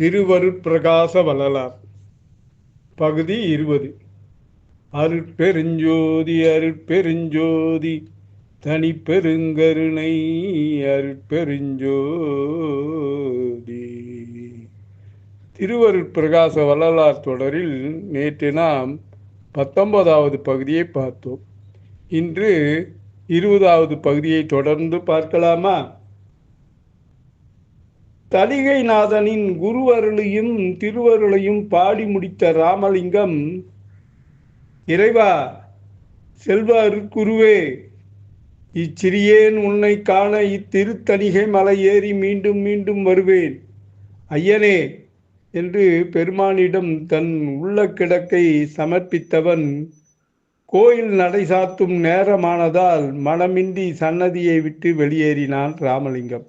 திருவருட்பிரகாச வள்ளலார் பகுதி இருபது. அருட்பெருஞ்சோதி அருட்பெருஞ்சோதி தனிப்பெருங்கருணை அருட்பெருஞ்சோதி. திருவருட்பிரகாச வள்ளலார் தொடரில் நேற்று நாம் பத்தொன்பதாவது பகுதியை பார்த்தோம். இன்று இருபதாவது பகுதியை தொடர்ந்து பார்க்கலாமா? தலிகைநாதனின் குருவருளையும் திருவருளையும் பாடி முடித்த ராமலிங்கம் இறைவா செல்வ குருவே இச்சிறியேன் உன்னை காண இத்திருத்தணிகை மலை ஏறி மீண்டும் மீண்டும் வருவேன். ஐயனே! என்று பெருமானிடம் தன் உள்ள கிடக்கை சமர்ப்பித்தவன் கோயில் நடை சாத்தும் நேரமானதால் மனமின்றி சன்னதியை விட்டு வெளியேறினான் ராமலிங்கம்.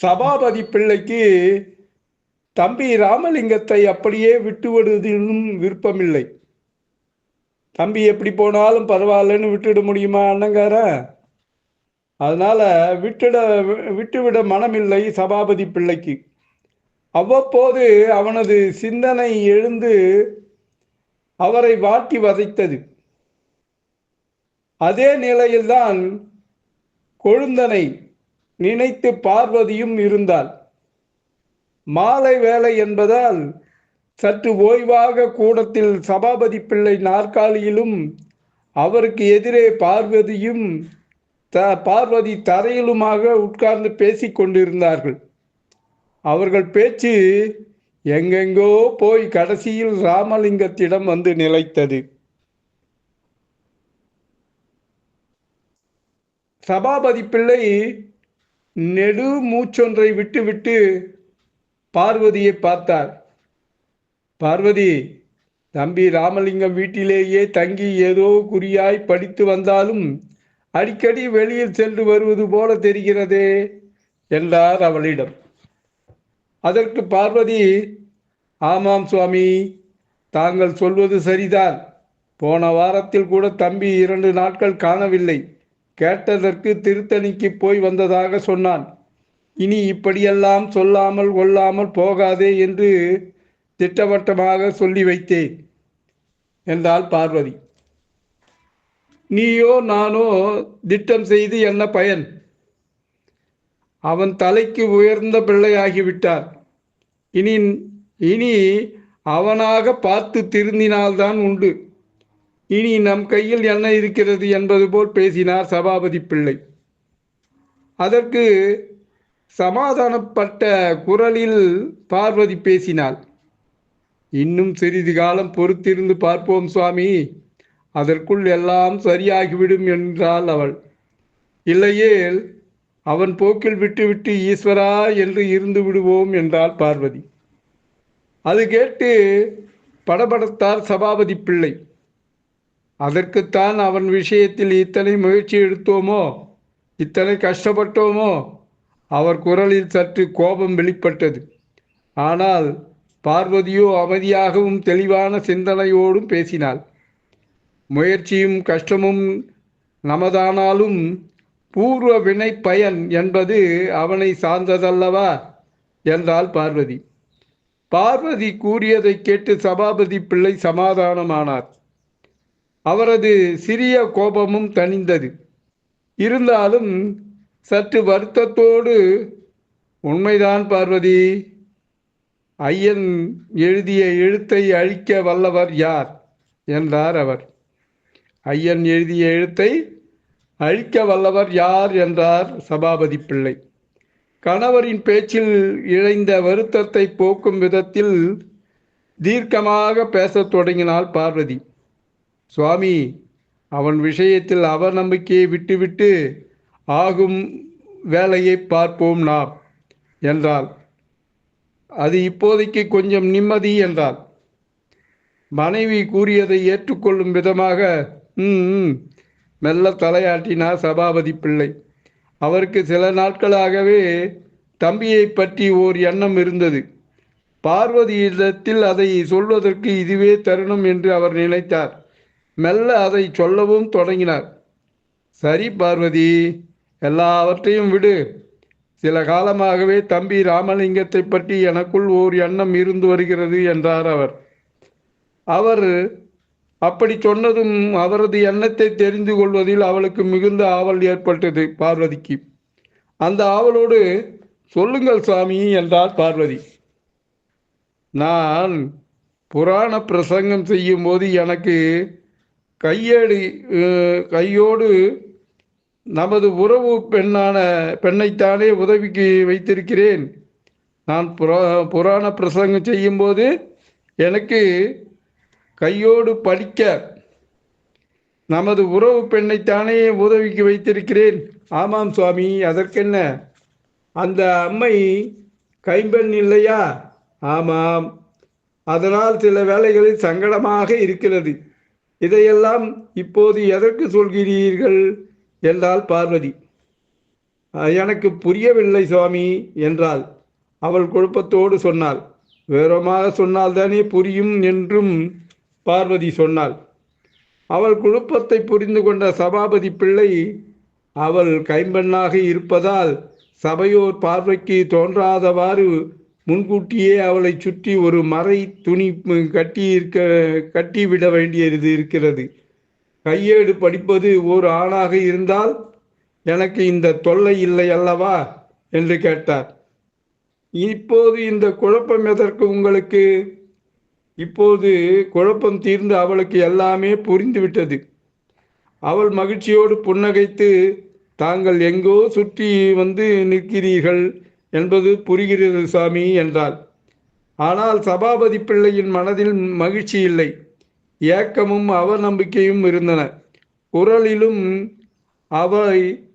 சபாபதி பிள்ளைக்கு தம்பி ராமலிங்கத்தை அப்படியே விட்டுவிடுவதிலும் விருப்பமில்லை. தம்பி எப்படி போனாலும் பரவாயில்லன்னு விட்டுவிட முடியுமா அண்ணங்கார? அதனால விட்டுட விட்டுவிட மனமில்லை சபாபதி பிள்ளைக்கு. அவ்வப்போது அவனது சிந்தனை எழுந்து அவரை வாட்டி வதைத்தது. அதே நிலையில்தான் கொழுந்தனை நினைத்து பார்வதியும் இருந்தாள். மாலை வேலை என்பதால் சற்று ஓய்வாக கூடத்தில் சபாபதி பிள்ளை நாற்காலியிலும் அவருக்கு எதிரே பார்வதியும் த பார்வதி தரையிலுமாக உட்கார்ந்து பேசிக் கொண்டிருந்தார்கள். அவர்கள் பேச்சு எங்கெங்கோ போய் கடைசியில் ராமலிங்கத்திடம் வந்து நிலைத்தது. சபாபதி பிள்ளை நெடு மூச்சொன்றை விட்டுவிட்டு பார்வதியை பார்த்தார். பார்வதி தம்பி ராமலிங்கம் வீட்டிலேயே தங்கி ஏதோ குறியாய் படித்து வந்தாலும் அடிக்கடி வெளியில் சென்று வருவது போல தெரிகிறதே என்றார் அவளிடம். அதற்கு பார்வதி ஆமாம் சுவாமி தாங்கள் சொல்வது சரிதான். போன வாரத்தில் கூட தம்பி இரண்டு நாட்கள் காணவில்லை. கேட்டதற்கு திருத்தணிக்கு போய் வந்ததாக சொன்னான். இனி இப்படியெல்லாம் சொல்லாமல் கொள்ளாமல் போகாதே என்று திட்டவட்டமாக சொல்லி வைத்தேன் என்றாள் பார்வதி. நீயோ நானோ திட்டம் செய்து என்ன பயன்? அவன் தலைக்கு உயர்ந்த பிள்ளையாகிவிட்டார் இனி இனி அவனாக பார்த்து திருந்தினால்தான் உண்டு. இனி நம் கையில் என்ன இருக்கிறது என்பது போல் பேசினார் சபாபதி பிள்ளை. அதற்கு சமாதானப்பட்ட குரலில் பார்வதி பேசினாள். இன்னும் சிறிது காலம் பொறுத்திருந்து பார்ப்போம் சுவாமி. அதற்குள் எல்லாம் சரியாகிவிடும் என்றாள் அவள். இல்லையேல் அவன் போக்கில் விட்டுவிட்டு ஈஸ்வரா என்று இருந்து விடுவோம் என்றாள் பார்வதி. அது கேட்டு படபடத்தார் சபாபதி பிள்ளை. அதற்குத்தான் அவன் விஷயத்தில் இத்தனை முயற்சி எடுத்தோமோ? இத்தனை கஷ்டப்பட்டோமோ? அவர் குரலில் சற்று கோபம் வெளிப்பட்டது. ஆனால் பார்வதியோ அமைதியாகவும் தெளிவான சிந்தனையோடும் பேசினாள். முயற்சியும் கஷ்டமும் நமதானாலும் பூர்வ வினை பயன் என்பது அவனை சார்ந்ததல்லவா? என்றாள் பார்வதி. பார்வதி கூறியதை கேட்டு சபாபதி பிள்ளை சமாதானமானார். அவரது சிறிய கோபமும் தணிந்தது. இருந்தாலும் சற்று வருத்தத்தோடு உண்மைதான் பார்வதி ஐயன் எழுதிய எழுத்தை அழிக்க வல்லவர் யார்? என்றார் அவர். ஐயன் எழுதிய எழுத்தை அழிக்க வல்லவர் யார்? என்றார் சபாபதி பிள்ளை. கணவரின் பேச்சில் இழைந்த வருத்தத்தை போக்கும் விதத்தில் தீர்க்கமாக பேசத் தொடங்கினாள் பார்வதி. சுவாமி அவன் விஷயத்தில் அவநம்பிக்கையை விட்டுவிட்டு ஆகும் வேலையை பார்ப்போம் நாம் என்றாள். அது இப்போதைக்கு கொஞ்சம் நிம்மதி என்றாள். மனைவி கூறியதை ஏற்றுக்கொள்ளும் விதமாக ம் மெல்ல தலையாட்டினார் சபாபதி பிள்ளை. அவருக்கு சில நாட்களாகவே தம்பியை பற்றி ஓர் எண்ணம் இருந்தது. பார்வதியிடத்தில் அதை சொல்வதற்கு இதுவே தருணம் என்று அவர் நினைத்தார். மெல்ல அதை சொல்லவும் தொடங்கினார். சரி பார்வதி எல்லாவற்றையும் விடு. சில காலமாகவே தம்பி ராமலிங்கத்தை பற்றி எனக்குள் ஓர் எண்ணம் இருந்து வருகிறது என்றார் அவர். அவர் அப்படி சொன்னதும் அவரது எண்ணத்தை தெரிந்து கொள்வதில் அவளுக்கு மிகுந்த ஆவல் ஏற்பட்டது பார்வதிக்கு. அந்த ஆவலோடு சொல்லுங்கள் சாமி என்றார் பார்வதி. நான் புராண பிரசங்கம் செய்யும் போது எனக்கு கையேடு கையோடு நமது உறவு பெண்ணான பெண்ணைத்தானே உதவிக்கு வைத்திருக்கிறேன். நான் புரா புராண பிரசங்கம் செய்யும்போது எனக்கு கையோடு படிக்க நமது உறவு பெண்ணைத்தானே உதவிக்கு வைத்திருக்கிறேன். ஆமாம் சுவாமி அதற்கென்ன? அந்த அம்மை கைம்பெண் இல்லையா? ஆமாம். அதனால் சில வேளைகளில் சங்கடமாக இருக்கிறது. இதையெல்லாம் இப்போது எதற்கு சொல்கிறீர்கள்? என்றாள் பார்வதி. எனக்கு புரியவில்லை சுவாமி என்றாள். அவள் குழப்பத்தோடு சொன்னாள். விவரமாக சொன்னால்தானே புரியும் என்றும் பார்வதி சொன்னாள். அவள் குழப்பத்தை புரிந்து கொண்ட சபாபதி பிள்ளை அவள் கைம்பெண்ணாக இருப்பதால் சபையோர் பார்வைக்கு தோன்றாதவாறு முன்கூட்டியே அவளை சுற்றி ஒரு மறை துணி கட்டி இருக்க கட்டிவிட வேண்டியது இருக்கிறது. கையேடு படிப்பது ஒரு ஆணாக இருந்தால் எனக்கு இந்த தொல்லை இல்லை அல்லவா? என்று கேட்டார். இப்போது இந்த குழப்பம் எதற்கு உங்களுக்கு? இப்போது குழப்பம் தீர்ந்து அவளுக்கு எல்லாமே புரிந்துவிட்டது. அவள் மகிழ்ச்சியோடு புன்னகைத்து தாங்கள் எங்கோ சுற்றி வந்து நிற்கிறீர்கள். என்பது புரிகிறது சாமி என்றாள். ஆனால் சபாபதி பிள்ளையின் மனதில் மகிழ்ச்சி இல்லை. ஏக்கமும் அவநம்பிக்கையும் இருந்தன. குரலிலும் அவை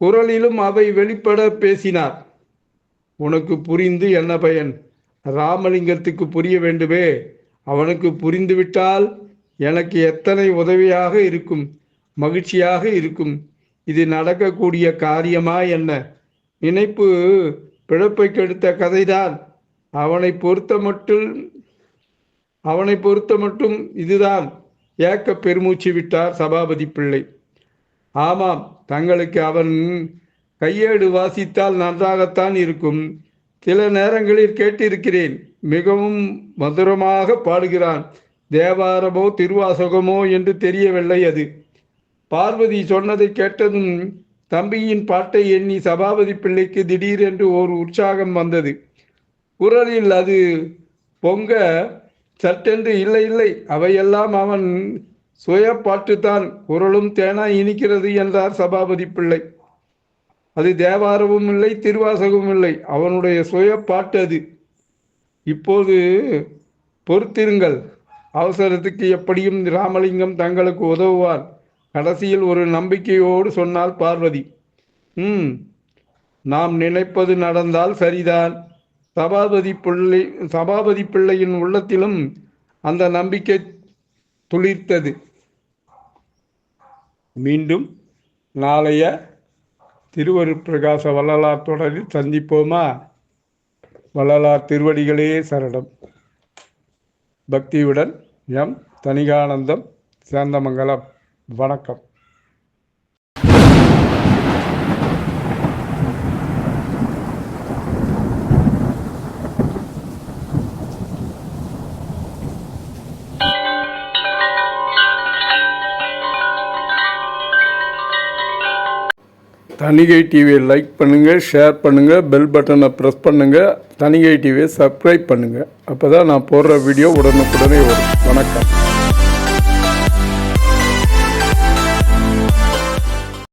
குரலிலும் அவை வெளிப்பட பேசினார். உனக்கு புரிந்து என்ன பயன்? ராமலிங்கத்துக்கு புரிய வேண்டுமே. அவனுக்கு புரிந்துவிட்டால் எனக்கு எத்தனை உதவியாக இருக்கும் மகிழ்ச்சியாக இருக்கும். இது நடக்கக்கூடிய காரியமா என்ன? நினைப்பு பிழப்பை கெடுத்த கதைதான். அவனை பொறுத்த மட்டும் அவனை பொறுத்த மட்டும் இதுதான். ஏக்க பெருமூச்சு விட்டார் சபாபதி பிள்ளை. ஆமாம் தங்களுக்கு அவன் கையேடு வாசித்தால் நன்றாகத்தான் இருக்கும். சில நேரங்களில் கேட்டிருக்கிறேன் மிகவும் மதுரமாக பாடுகிறான். தேவாரமோ திருவாசகமோ என்று தெரியவில்லை அது. பார்வதி சொன்னதை கேட்டதும் தம்பியின் பாட்டை எண்ணி சபாபதி பிள்ளைக்கு திடீரென்று ஒரு உற்சாகம் வந்தது. குரலில் அது பொங்க சட்டென்று இல்லை இல்லை அவையெல்லாம் அவன் சுய பாட்டுத்தான் குரலும் தேனா இனிக்கிறது என்றார் சபாபதி பிள்ளை. அது தேவாரமும் இல்லை திருவாசகமும் இல்லை அவனுடைய சுய பாட்டு அது. இப்போது பொறுத்திருங்கள். அவசரத்துக்கு எப்படியும் ராமலிங்கம் தங்களுக்கு உதவுவார். கடைசியில் ஒரு நம்பிக்கையோடு சொன்னாள் பார்வதி ம் நாம் நினைப்பது நடந்தால் சரிதான். சபாபதி பிள்ளை சபாபதி பிள்ளையின் உள்ளத்திலும் அந்த நம்பிக்கை துளிர்த்தது. மீண்டும் நாளைய திருவருட்பிரகாச வள்ளலார் தொடரில் சந்திப்போமா? வள்ளலார் திருவடிகளே சரணம். பக்தியுடன் எம் தனிகானந்தம் சேந்தமங்கலம். வணக்கம். தனிகை டிவியை லைக் பண்ணுங்கள் ஷேர் பண்ணுங்கள் பெல் பட்டனை ப்ரெஸ் பண்ணுங்கள் தனிகை டிவியை சப்ஸ்கிரைப் பண்ணுங்கள் அப்போ தான் நான் போடுற வீடியோ உடனுக்குடனே வரும். வணக்கம்.